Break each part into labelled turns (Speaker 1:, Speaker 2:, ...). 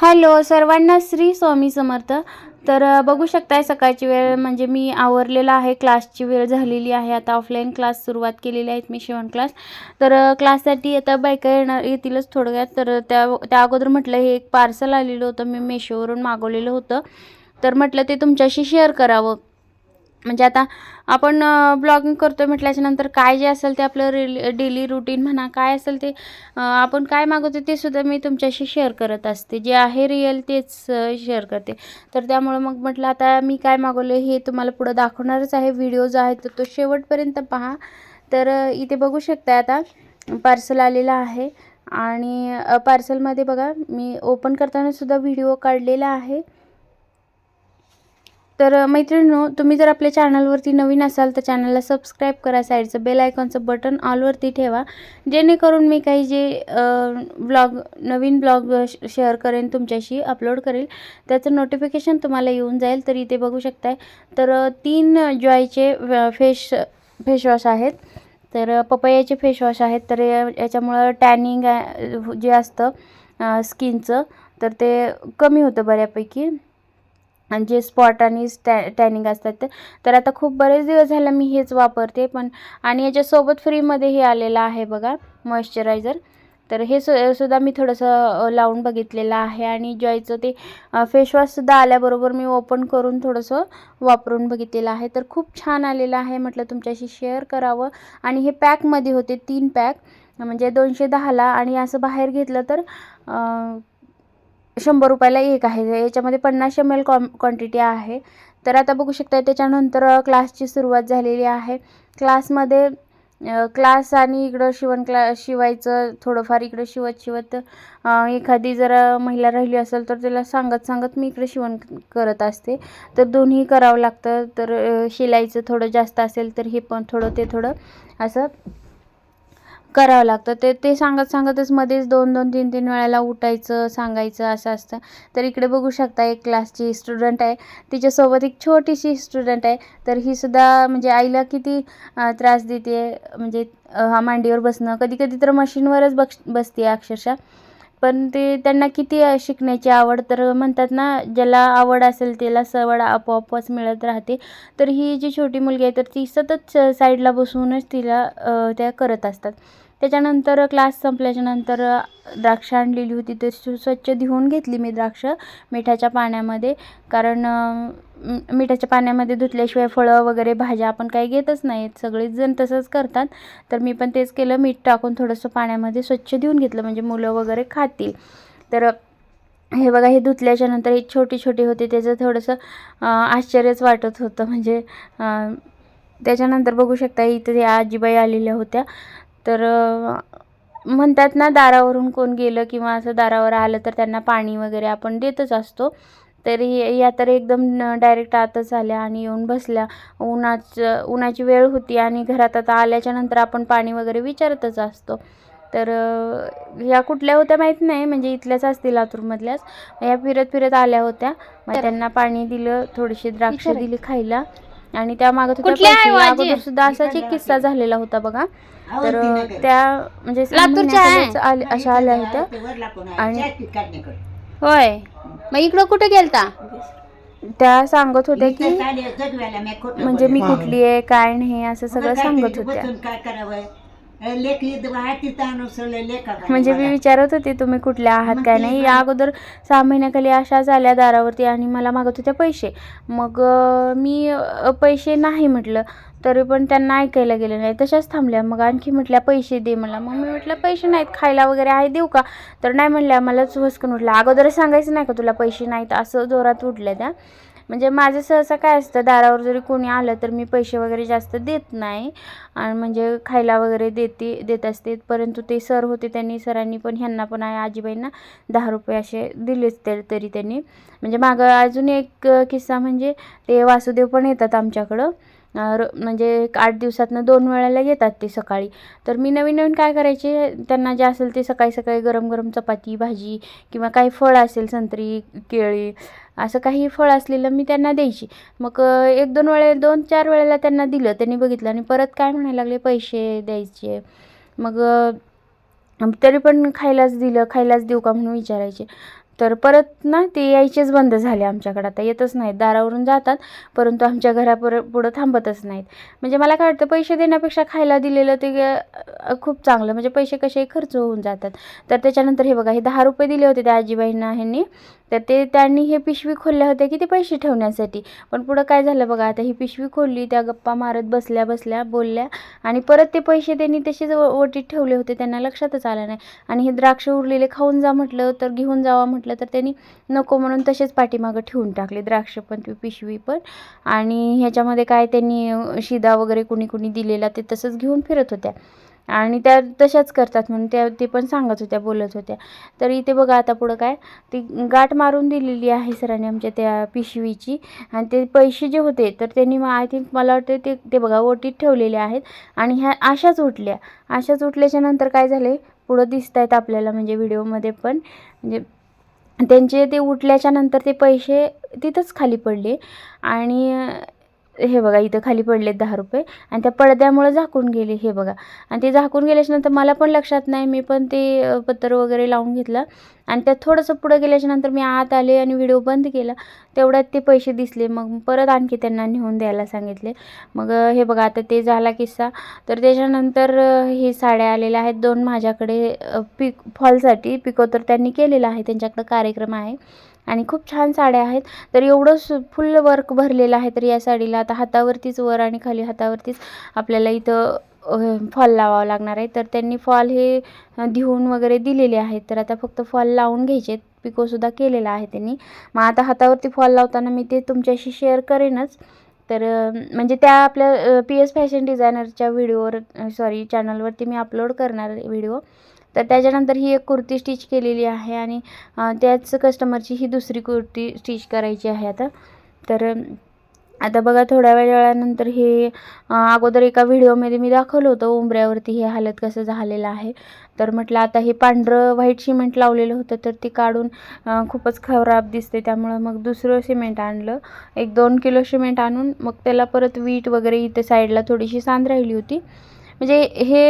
Speaker 1: Hello सर्वांना श्री स्वामी समर्थ. तर बघू शकताय सकाळची वेळ म्हणजे मी आवरलेला आहे क्लासची वेळ झालेली आहे. आता ऑफलाईन क्लास सुरुवात केलेली आहेत मी शिवण क्लास तर क्लाससाठी आता बायका येणार येतीलच थोडक्यात तर त्या त्या अगोदर म्हटलं हे एक पार्सल आलेलं होतं मी मेशोवरून मागवलेलं होतं. तर म्हटलं ते तुमच्याशी शेअर करावं. म्हणजे आता आपण ब्लॉगिंग करतो म्हटल्याच्या नंतर काय जे असेल ते आपलं रेली डेली रुटीन म्हणा काय असेल ते आपण काय मागवतो ते सुद्धा मी तुमच्याशी शेअर करत असते. जे आहे रिअल तेच शेअर करते. तर त्यामुळं मग म्हटलं आता मी काय मागवलं हे तुम्हाला पुढं दाखवणारच आहे. व्हिडिओ जो आहे तर तो शेवटपर्यंत पहा. तर इथे बघू शकता आता पार्सल आलेलं आहे. आणि पार्सलमध्ये बघा मी ओपन करताना सुद्धा व्हिडिओ काढलेला आहे. तर मैत्रिणींनो तुम्ही जर आपल्या चॅनलवरती नवीन असाल तर चॅनलला सबस्क्राईब करा साईडचं बेल आयकॉनचं बटन ऑलवरती ठेवा. जेणेकरून मी काही जे ब्लॉग नवीन ब्लॉग शेअर करेन तुमच्याशी अपलोड करेल त्याचं नोटिफिकेशन तुम्हाला येऊन जाईल तर इथे बघू शकताय. तर तीन जॉयचे फेश फेशवॉश आहेत. तर पपयाचे फेशवॉश आहेत तर या- याच्यामुळं टॅनिंग जे असतं स्किनचं तर ते कमी होतं बऱ्यापैकी. जे स्पॉट आणि स्टॅ टॅनिंग असतात ते तर आता खूप बरेच दिवस झालं मी हेच वापरते पण आणि याच्यासोबत फ्रीमध्ये हे आलेलं आहे बघा मॉइश्चरायझर तर हे सु सुद्धा मी थोडंसं लावून बघितलेलं आहे आणि जॉयचं ते फेशवॉशसुद्धा आल्याबरोबर मी ओपन करून थोडंसं वापरून बघितलेलं आहे. तर खूप छान आलेलं आहे म्हटलं तुमच्याशी शेअर करावं. आणि हे पॅकमध्ये होते तीन पॅक म्हणजे दोनशे दहाला आणि असं बाहेर घेतलं तर शंभर रुपयाला एक आहे. याच्यामध्ये पन्नास एम एल कॉम क्वांटिटी आहे. तर आता बघू शकता त्याच्यानंतर क्लासची सुरुवात झालेली आहे. क्लासमध्ये क्लास आणि इकडं शिवण क्ला शिवायचं थोडंफार इकडं शिवत शिवत एखादी जर महिला राहिली असेल तर त्याला सांगत सांगत मी इकडे शिवण करत असते. तर दोन्ही करावं लागतं. तर शिलाईचं थोडं जास्त असेल तर हे पण थोडं ते थोडं असं करावं लागतं. ते ते सांगत सांगतच मध्येच दोन दोन तीन तीन वेळेला उठायचं सांगायचं असं असतं. तर इकडे बघू शकता एक क्लासची स्टुडंट आहे. तिच्यासोबत एक छोटीशी स्टुडंट आहे. तर ही सुद्धा म्हणजे आईला किती त्रास देते. म्हणजे हा मांडीवर बसणं. कधी कधी तर मशीनवरच बस बसते अक्षरशः. पण ते त्यांना किती शिकण्याची आवड तर म्हणतात ना ज्याला आवड असेल त्याला सवड आपोआपच मिळत राहते. तर ही जी छोटी मुलगी आहे तर ती सतत साईडला बसूनच तिला त्या करत असतात. त्याच्यानंतर क्लास संपल्याच्या नंतर द्राक्ष आणलेली होती. तर स्वच्छ धुवून घेतली मी द्राक्ष मिठाच्या पाण्यामध्ये. कारण मिठाच्या पाण्यामध्ये धुतल्याशिवाय फळं वगैरे भाज्या आपण काही घेतच नाहीत. सगळेच जण तसंच करतात. तर मी पण तेच केलं. मीठ टाकून थोडंसं पाण्यामध्ये स्वच्छ धुवून घेतलं. म्हणजे मुलं वगैरे खातील. तर हे बघा हे धुतल्याच्या नंतर हे छोटी छोटी होते. त्याचं थोडंसं आश्चर्यच वाटत होतं. म्हणजे त्याच्यानंतर बघू शकता इथे त्या आजीबाई आलेल्या होत्या. तर म्हणतात ना दारावरून कोण गेलं किंवा असं दारावर आलं तर त्यांना पाणी वगैरे आपण देतच असतो. तरी या तर एकदम डायरेक्ट आतच आल्या आणि येऊन बसल्या. उन्हाचं उन्हाची वेळ होती आणि घरात आता आल्याच्यानंतर आपण पाणी वगैरे विचारतच असतो. तर या कुठल्या होत्या माहीत नाही म्हणजे इथल्याच असतील लातूरमधल्याच. या फिरत फिरत आल्या होत्या. मग त्यांना पाणी दिलं थोडीशी द्राक्ष दिली खायला. आणि त्या मागत होत्या? अगोदर सुद्धा असाच एक किस्सा झालेला होता बघा. तर
Speaker 2: त्या
Speaker 1: म्हणजे अशा आल्या होत्या. आणि-
Speaker 3: होय. मग इकडं कुठे गेलता?
Speaker 1: त्या सांगत होत्या की म्हणजे मी कुठली आहे काय नाही असं सगळं सांगत होत्या.
Speaker 2: लेख
Speaker 1: म्हणजे मी विचारत होते तुम्ही कुठल्या आहात काय नाही? या अगोदर सहा महिन्याखाली अशाच आल्या दारावरती आणि मला मागत होत्या पैसे. मग मी पैसे नाही म्हटलं तरी पण त्यांना ऐकायला गेलं नाही. तशाच थांबल्या. मग आणखी म्हटल्या पैसे दे मला. मग मी म्हटलं पैसे नाहीत खायला वगैरे आहे देऊ का? तर नाही म्हणल्या मलाच वसकन उठलं. अगोदरच सांगायचं नाही का तुला पैसे नाहीत. असं जोरात उठल्या त्या. म्हणजे माझं सहसा काय असतं दारावर जरी कोणी आलं तर मी पैसे वगैरे जास्त देत नाही. आणि म्हणजे खायला वगैरे देते देत असते. परंतु ते सर होते त्यांनी सरांनी पण ह्यांना पण आहे आजीबाईंना दहा रुपये असे दिलेच तर तरी त्यांनी. म्हणजे मागं अजून एक किस्सा म्हणजे ते वासुदेव पण येतात आमच्याकडं. र म्हणजे एक आठ दिवसातनं दोन वेळेला येतात ते सकाळी. तर मी नवीन नवीन काय करायचे त्यांना जे असेल ते सकाळी सकाळी गरम गरम चपाती भाजी किंवा काही फळ असेल संत्री केळी असं काही फळ असलेलं मी त्यांना द्यायची. मग एक दोन वेळे दोन चार वेळेला त्यांना दिलं त्यांनी बघितलं आणि परत काय म्हणायला लागले पैसे द्यायचे. मग तरी पण खायलाच दिलं खायलाच देऊ का म्हणून विचारायचे. तर परत ना ते यायचेच बंद झाले आमच्याकडे. आता येतच नाहीत दारावरून जातात परंतु आमच्या घरापुर पुढं थांबतच नाहीत. म्हणजे मला काय वाटतं पैसे देण्यापेक्षा खायला दिलेलं ते खूप चांगलं. म्हणजे पैसे कसे खर्च होऊन जातात. तर त्याच्यानंतर हे बघा हे दहा रुपये दिले होते त्या आजीबाईंना ह्यांनी. तर ते त्यांनी हे पिशवी खोलल्या होत्या की ते पैसे ठेवण्यासाठी. पण पुढं काय झालं बघा आता ही पिशवी खोलली त्या गप्पा मारत बसल्या बसल्या बोलल्या आणि परत ते पैसे त्यांनी तसेच ओटीत ठेवले होते त्यांना लक्षातच आलं नाही. आणि हे द्राक्ष उरलेले खाऊन जा म्हटलं तर घेऊन जावा म्हटलं तर त्यांनी नको म्हणून तसेच पाठीमागं ठेवून टाकले द्राक्ष पण पिशवी पण. आणि ह्याच्यामध्ये काय त्यांनी शिदा वगैरे कुणी कुणी दिलेला ते तसंच घेऊन फिरत होत्या. आणि त्या तशाच करतात म्हणून त्या ते पण सांगत होत्या बोलत होत्या. तर इथे बघा आता पुढं काय ती गाठ मारून दिलेली आहे सरांनी आमच्या त्या पिशवीची. आणि ते पैसे जे होते तर त्यांनी आय थिंक मला वाटते ते ते बघा ओटीत ठेवलेले आहेत. आणि ह्या अशाच उठल्या. अशाच उठल्याच्या नंतर काय झाले पुढं दिसत आहेत आपल्याला म्हणजे व्हिडिओमध्ये पण. म्हणजे त्यांचे ते उठल्याच्या नंतर ते पैसे तिथंच खाली पडले. आणि हे बघा इथं खाली पडलेत दहा रुपये. आणि त्या पडद्यामुळे झाकून गेले हे बघा. आणि ते झाकून गेल्याच्यानंतर मला पण लक्षात नाही मी पण ते पत्र वगैरे लावून घेतलं. आणि त्यात थोडंसं पुढं गेल्याच्यानंतर मी आत आले आणि व्हिडिओ बंद केला. तेवढ्यात ते पैसे दिसले. मग परत आणखी त्यांना नेऊन द्यायला सांगितले. मग हे बघा आता ते झाला किस्सा. तर त्याच्यानंतर हे साड्या आलेल्या आहेत. दोन माझ्याकडे पिक फॉलसाठी पिको तर त्यांनी केलेलं आहे. त्यांच्याकडं कार्यक्रम आहे. आणि खूप छान साड्या आहेत. तर एवढं सु फुल वर्क भरलेलं आहे तर या साडीला. आता हातावरतीच वर आणि खाली हातावरतीच आपल्याला इथं फॉल लावावं लागणार आहे. तर त्यांनी फॉल हे अ, वगैरे दिलेले आहेत. तर आता फक्त फॉल लावून घ्यायचे पिकोसुद्धा केलेला आहे त्यांनी. मग आता हातावरती फॉल लावताना मी ते तुमच्याशी शेअर करेनच. तर म्हणजे त्या आपल्या पी एस फॅशन डिझायनरच्या व्हिडिओवर सॉरी चॅनलवरती मी अपलोड करणार व्हिडिओ. तर त्याच्यानंतर ही एक कुर्ती स्टिच केलेली आहे आणि त्याच कस्टमरची ही दुसरी कुर्ती स्टिच करायची आहे आता. तर आता बघा थोड्या वेळानंतर हे अगोदर एका व्हिडिओमध्ये मी दाखवलं होतं उंबऱ्यावरती हे हालत कसं झालेलं आहे. तर म्हटलं आता हे पांढरं व्हाईट सिमेंट लावलेलं होतं तर ते काढून खूपच खराब दिसते. त्यामुळं मग दुसरं सिमेंट आणलं. एक दोन किलो सिमेंट आणून मग त्याला परत वीट वगैरे इथे साईडला थोडीशी सांद राहिली होती. म्हणजे हे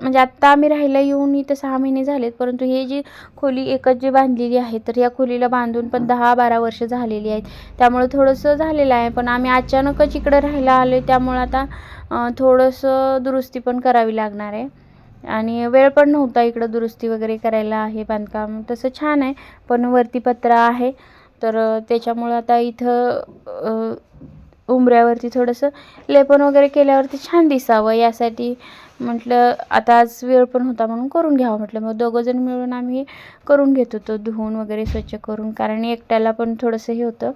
Speaker 1: म्हणजे आत्ता आम्ही राहायला येऊन इथं सहा महिने झालेत परंतु हे जी खोली एकच जी बांधलेली आहे तर या खोलीला बांधून पण दहा बारा वर्ष झालेली आहेत. त्यामुळं थोडंसं झालेलं आहे पण आम्ही अचानकच इकडं राहायला आलो त्यामुळं आता थोडंसं दुरुस्ती पण करावी लागणार आहे. आणि वेळ पण नव्हता इकडं दुरुस्ती वगैरे करायला हे बांधकाम तसं छान आहे पण वरती पत्रा आहे. तर त्याच्यामुळं आता इथं उंबऱ्यावरती थोडंसं लेपन वगैरे केल्यावरती छान दिसावं. यासाठी म्हटलं आता आज वेळ पण होता म्हणून करून घ्यावं म्हटलं. मग दोघंजण मिळून आम्ही करून घेत होतो धुवून वगैरे स्वच्छ करून. कारण एकट्याला पण थोडंसं हे होतं.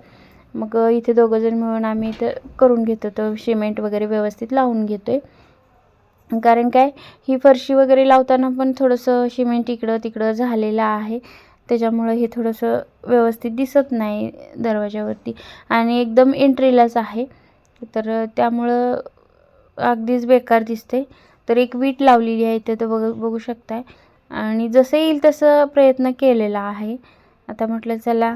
Speaker 1: मग इथे दोघंजण मिळून आम्ही इथं करून घेत होतो. सिमेंट वगैरे व्यवस्थित लावून घेतो आहे कारण काय ही फरशी वगैरे लावताना पण थोडंसं सिमेंट इकडं तिकडं झालेलं आहे. त्याच्यामुळं हे थोडंसं व्यवस्थित दिसत नाही दरवाजावरती आणि एकदम एंट्रीलाच आहे. तर त्यामुळं अगदीच बेकार दिसते तर एक वीट लावलेली आहे इथे तर बघ बघू शकताय. आणि जसं येईल तसं प्रयत्न केलेला आहे. आता म्हटलं चला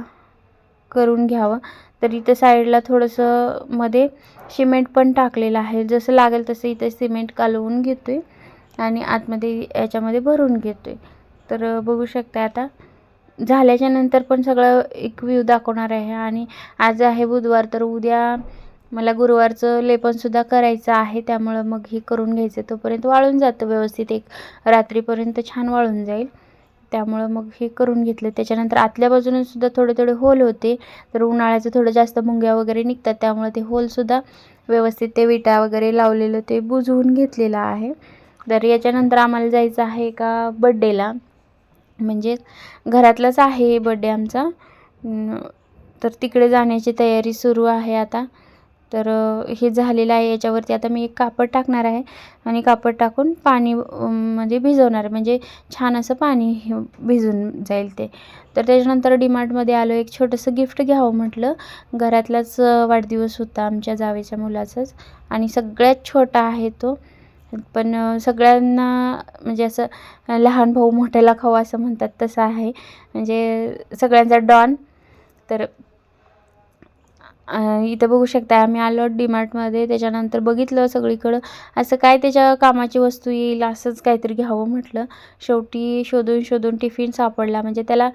Speaker 1: करून घ्यावं. तर इथं साईडला थोडंसं मध्ये सिमेंट पण टाकलेलं आहे. जसं लागेल तसं इथं सिमेंट कालवून घेतो आहे आणि आतमध्ये याच्यामध्ये भरून घेतो आहे तर बघू शकता आता. झाल्याच्यानंतर पण सगळं एक व्ह्यू दाखवणार आहे. आणि आज आहे बुधवार तर उद्या मला गुरुवारचं लेपनसुद्धा करायचं आहे. त्यामुळं मग हे करून घ्यायचं. तोपर्यंत वाळून जातं व्यवस्थित. एक रात्रीपर्यंत छान वाळून जाईल. त्यामुळं मग हे करून घेतलं. त्याच्यानंतर आतल्या बाजूने सुद्धा थोडे थोडे होल होते. तर उन्हाळ्याचं थोडं जास्त मुंग्या वगैरे निघतात. त्यामुळे ते होलसुद्धा व्यवस्थित ते विटा वगैरे लावलेलं ते बुजवून घेतलेलं आहे. तर याच्यानंतर आम्हाला जायचं आहे एका बड्डेला म्हणजे घरातलाच आहे बड्डे आमचा. तर तिकडे जाण्याची तयारी सुरू आहे आता. तर हे झालेलं आहे याच्यावरती आता मी एक कापड टाकणार आहे आणि कापड टाकून पाणी म्हणजे भिजवणार म्हणजे छान असं पाणी हे भिजून जाईल ते. तर त्याच्यानंतर डीमार्टमध्ये आलो एक छोटंसं गिफ्ट घ्यावं म्हटलं. घरातलाच वाढदिवस होता आमच्या जावेच्या मुलाचाच आणि सगळ्यात छोटा आहे तो. पण सगळ्यांना म्हणजे असं लहान भाऊ मोठ्याला खाऊ असं म्हणतात तसं आहे. म्हणजे सगळ्यांचा डॉन. तर इथं बघू शकता आम्ही आलो डीमार्टमध्ये त्याच्यानंतर बघितलं सगळीकडं. असं काय त्याच्या कामाची वस्तू येईल असंच काहीतरी घ्यावं म्हटलं. शेवटी शोधून शोधून टिफिन सापडला. म्हणजे त्याला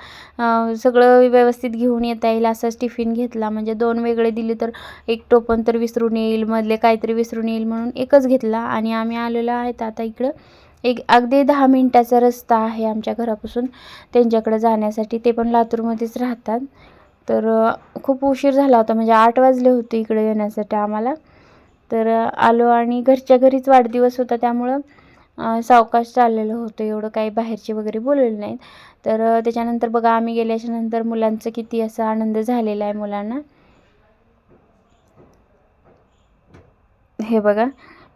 Speaker 1: सगळं व्यवस्थित घेऊन येता येईल असंच टिफिन घेतला. म्हणजे दोन वेगळे दिले तर एक टोपण तर विसरून येईल मधले काहीतरी विसरून येईल म्हणून एकच घेतला. आणि आम्ही आलेलो आहेत आता इकडं. एक अगदी दहा मिनटाचा रस्ता आहे आमच्या घरापासून. त्यांच्याकडे जाण्यासाठी. ते पण लातूरमध्येच राहतात. तर खूप उशीर झाला होता. म्हणजे आठ वाजले होते इकडे येण्यासाठी आम्हाला. तर आलो आणि घरच्या घरीच वाढदिवस होता. त्यामुळं सावकाश चाललेलं होतं. एवढं काही बाहेरचे वगैरे बोललेले नाहीत. तर त्याच्यानंतर बघा आम्ही गेल्याच्यानंतर मुलांचं किती असा आनंद झालेला आहे मुलांना. हे बघा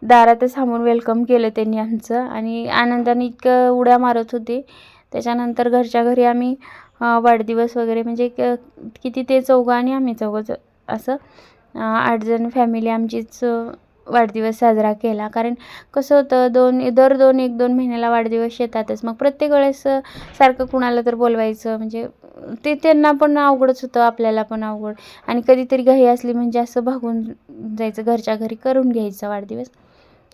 Speaker 1: दारातच थांबून वेलकम केलं त्यांनी आमचं. आणि आनंदाने इतकं उड्या मारत होते. त्याच्यानंतर घरच्या घरी आम्ही वाढदिवस वगैरे म्हणजे क किती ते चौघं आणि आम्ही चौघं असं आठजण आठ जण फॅमिली आमचीच वाढदिवस साजरा केला. कारण कसं होतं दोन दर दोन एक दोन महिन्याला वाढदिवस येतातच. मग प्रत्येक वेळेस सारखं कुणाला तर बोलवायचं. म्हणजे ते त्यांना पण अवघडच होतं आपल्याला पण अवघड. आणि कधीतरी घाई असली म्हणजे असं भागून जायचं घरच्या घरी करून घ्यायचा वाढदिवस.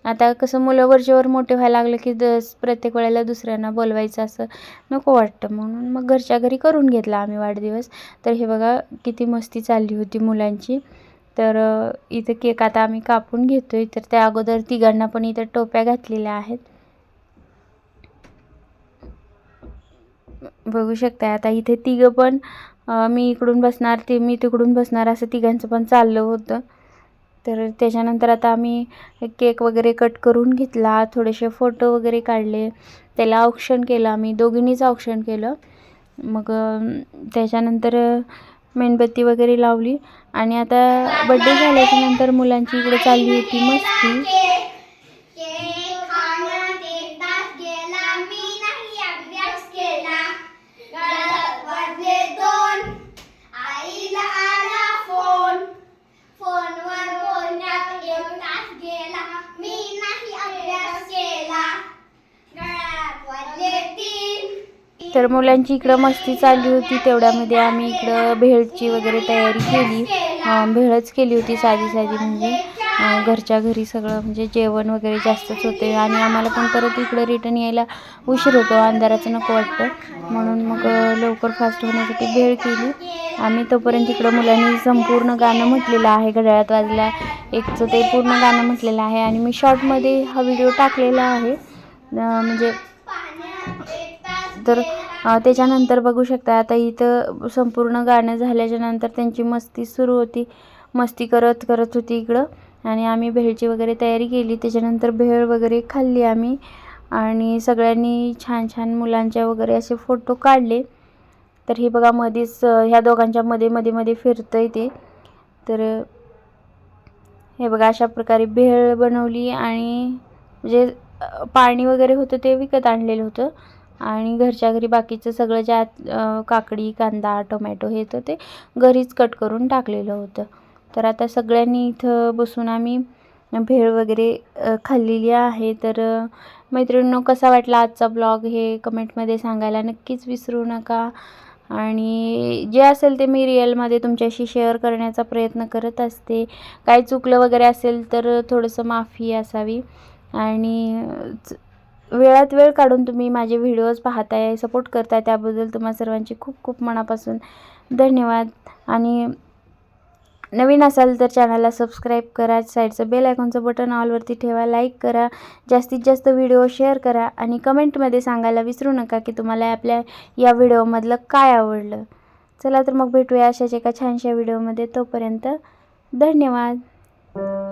Speaker 1: आता कसं मुलं वरचेवर मोठे व्हायला लागले की दस प्रत्येक वेळेला दुसऱ्यांना बोलवायचं असं नको वाटतं. म्हणून मग घरच्या घरी करून घेतला आम्ही वाढदिवस. तर हे बघा किती मस्ती चालली होती मुलांची. तर इथं केक आता आम्ही कापून घेतो आहे तर त्या अगोदर तिघांना पण इथं टोप्या घातलेल्या आहेत. बघू शकता आता इथे तिघं पण मी इकडून बसणार ते मी तिकडून बसणार असं तिघांचं पण चाललं होतं. तर त्याच्यानंतर आता आम्ही केक वगैरे कट करून घेतला थोडेसे फोटो वगैरे काढले. त्याला औक्षण केलं आम्ही दोघींनीच औक्षण केलं. मग त्याच्यानंतर मेणबत्ती वगैरे लावली. आणि आता बड्डे झाल्याच्यानंतर मुलांची इकडे चालली होती मस्ती
Speaker 4: केक खाण्यात एक तास गेला मी नाही अभ्यास केला घरात वाजले दोन आईला आला फोन फोनवर बोलण्यात एक तास गेला मी नाही अभ्यास केला घरात वाजले तीन
Speaker 1: तर मुलांची इकडं मस्ती चालली होती तेवढ्यामध्ये आम्ही इकडं भेळची वगैरे तयारी केली. भेळच केली होती साधी साधी म्हणजे. घरच्या घरी सगळं म्हणजे जेवण वगैरे जास्तच होते आणि आम्हाला पण परत इकडं रिटर्न यायला उशीर होतो अंधाराचं नको वाटतं. म्हणून मग लवकर फास्ट होण्यासाठी भेळ केली. आम्ही तोपर्यंत इकडं मुलांनी संपूर्ण गाणं म्हटलेलं आहे घड्याळात वाजला एकचं ते पूर्ण गाणं म्हटलेलं आहे आणि मी शॉर्टमध्ये हा व्हिडिओ टाकलेला आहे. म्हणजे तर त्याच्यानंतर बघू शकता आता इथं संपूर्ण गाणं झाल्याच्यानंतर त्यांची मस्ती सुरू होती. मस्ती करत करत होती इकडं. आणि आम्ही भेळची वगैरे तयारी केली. त्याच्यानंतर भेळ वगैरे खाल्ली आम्ही. आणि सगळ्यांनी छान छान मुलांच्या वगैरे असे फोटो काढले. तर हे बघा मध्येच ह्या दोघांच्या मध्ये मध्ये मध्ये आहे ते. तर हे बघा अशा प्रकारे भेळ बनवली आणि म्हणजे पाणी वगैरे होतं ते विकत आणलेलं होतं. आणि घरच्या घरी बाकीचं सगळं ज्यात काकडी कांदा टोमॅटो हे तर ते घरीच कट करून टाकलेलं होतं. तर आता सगळ्यांनी इथं बसून आम्ही भेळ वगैरे खाल्लेली आहे. तर मैत्रिणींनो कसा वाटला आजचा ब्लॉग हे कमेंटमध्ये सांगायला नक्कीच विसरू नका. आणि जे असेल ते मी रिअलमध्ये तुमच्याशी शेअर करण्याचा प्रयत्न करत असते. काय चुकलं वगैरे असेल तर थोडंसं माफी असावी. आणि च- वेळात वेळ काढून तुम्ही माझे व्हिडिओज पाहताय सपोर्ट करताय त्याबद्दल तुम्हा सर्वांचे खूप खूप मनापासून धन्यवाद. आणि नवीन असाल तर चॅनलला सबस्क्राईब करा साईडचं बेल आयकॉनचं बटन ऑलवरती ठेवा लाईक करा जास्तीत जास्त व्हिडिओ शेअर करा आणि कमेंटमध्ये सांगायला विसरू नका की तुम्हाला आपल्या या व्हिडिओमधलं काय आवडलं. चला तर मग भेटूया अशाच एका छानशा व्हिडिओमध्ये. तोपर्यंत धन्यवाद.